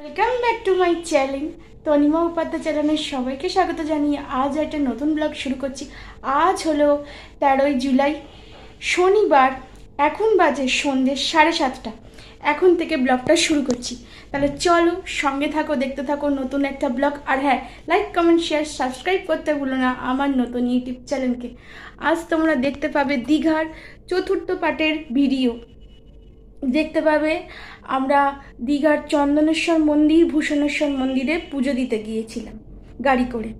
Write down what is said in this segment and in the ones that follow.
Welcome back to my channel Tanima Upadhyay চ্যানেলের সবাইকে স্বাগত জানিয়ে আজ একটা নতুন ব্লগ শুরু করছি। আজ হলো তেরোই জুলাই, শনিবার, এখন বাজে সন্ধ্যে সাড়ে সাতটা। এখন থেকে ব্লগটা শুরু করছি। তাহলে চলো সঙ্গে থাকো, দেখতে থাকো নতুন একটা ব্লগ আর হ্যাঁ লাইক কমেন্ট শেয়ার সাবস্ক্রাইব করতে ভুলো না আমার নতুন ইউটিউব চ্যানেলকে আজ তোমরা দেখতে পাবে দীঘার চতুর্থ পার্টের ভিডিও দেখতে পাবে, আমরা দীঘার চন্দনেশ্বর মন্দির, ভূষণেশ্বর মন্দিরে পুজো দিতে গিয়েছিলাম, গাড়ি করে।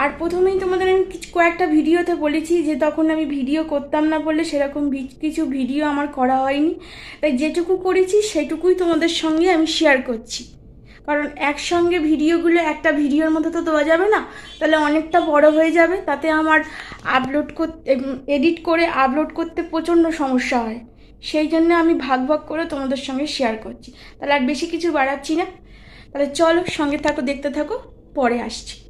আর প্রথমেই তোমাদের আমি কিছু কয়েকটা ভিডিওতে বলেছি যে তখন আমি ভিডিও করতাম না বলে সেরকম কিছু ভিডিও আমার করা হয়নি। তাই যেটুকু করেছি সেটুকুই তোমাদের সঙ্গে আমি শেয়ার করছি। কারণ একসঙ্গে ভিডিওগুলো একটা ভিডিওর মধ্যে তো দেওয়া যাবে না, তাহলে অনেকটা বড় হয়ে যাবে। তাতে আমার আপলোড করতে এডিট করে আপলোড করতে প্রচণ্ড সমস্যা হয়। সেই জন্য আমি ভাগ ভাগ করে তোমাদের সঙ্গে শেয়ার করছি। তাহলে আর বেশি কিছু বাড়াচ্ছি না। তাহলে চলো সঙ্গে থাকো, দেখতে থাকো, পরে আসছি।